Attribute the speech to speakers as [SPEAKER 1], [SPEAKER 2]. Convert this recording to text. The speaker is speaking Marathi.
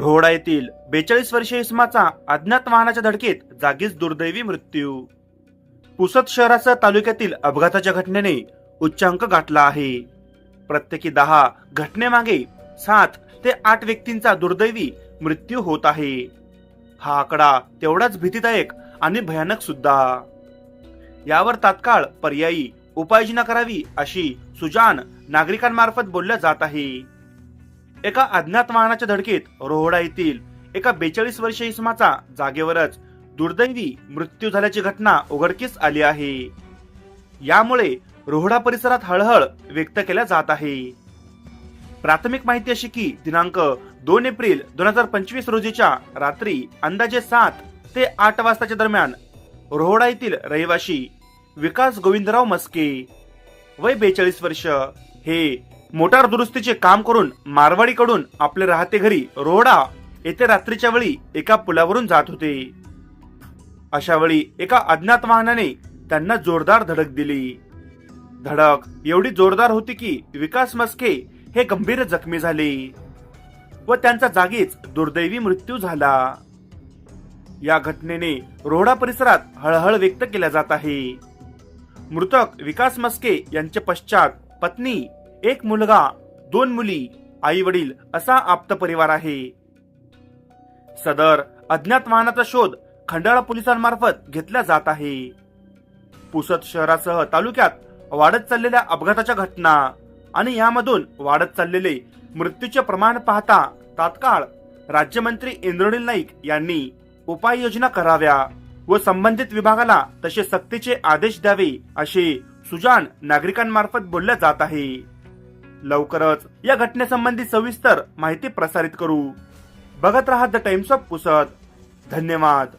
[SPEAKER 1] रोहडा येथील बेचाळीस वर्षीय इसमाचा अज्ञात वाहनाच्या धडकेत जागीच दुर्दैवी मृत्यू. पुसद शहरासह तालुक्यातील अपघाताच्या घटनेने उच्चांक गाठला आहे. प्रत्येकी दहा घटनेमागे सात ते आठ व्यक्तींचा दुर्दैवी मृत्यू होत आहे. हा आकडा तेवढाच भीतीदायक आणि भयानक सुद्धा. यावर तात्काळ पर्यायी उपाययोजना करावी अशी सुजान नागरिकांमार्फत बोलल्या जात आहे. एका अज्ञात वाहनाच्या धडकेत रोहडा येथील एका बेचाळीस वर्षीय इसमाचा जागेवरच दुर्दैवी मृत्यू झाल्याची घटना उघडकीस आली आहे. यामुळे रोहडा परिसरात हळहळ व्यक्त केल्या जात आहे. प्राथमिक माहिती अशी की दिनांक दोन एप्रिल दोन हजार पंचवीस रोजीच्या रात्री अंदाजे सात ते आठ वाजताच्या दरम्यान रोहडा येथील रहिवाशी विकास गोविंदराव मस्के वय बेचाळीस वर्ष. हे मोटार दुरुस्तीचे काम करून मारवाडीकडून आपले राहते घरी रोहडा येथे रात्रीच्या वेळी एका पुलावरून जात होते. अशा वेळी एका अज्ञात वाहनाने त्यांना जोरदार धडक दिली. धडक एवढी जोरदार होती की विकास मस्के हे गंभीर जखमी झाले व त्यांचा जागीच दुर्दैवी मृत्यू झाला. या घटनेने रोहडा परिसरात हळहळ व्यक्त केल्या जात आहे. मृतक विकास मस्के यांचे पश्चात पत्नी एक मुलगा दोन मुली आई वडील असा आप्त परिवार आहे. सदर अज्ञात वाहनाचा शोध खंडाळा पोलिसांमार्फत घेतला जात आहे. पुसद शहरासह तालुक्यात वाढत चाललेल्या अपघाताच्या घटना आणि यामधून वाढत चाललेले मृत्यूचे प्रमाण पाहता तात्काळ राज्यमंत्री इंद्रनील नाईक यांनी उपाययोजना कराव्या व संबंधित विभागाला तसे सक्तीचे आदेश द्यावे असे सुजान नागरिकांमार्फत बोलल्या जात आहे. लवकरच या घटनेसंबंधी सविस्तर माहिती प्रसारित करू. बघत राहा द टाइम्स ऑफ पुसद धन्यवाद.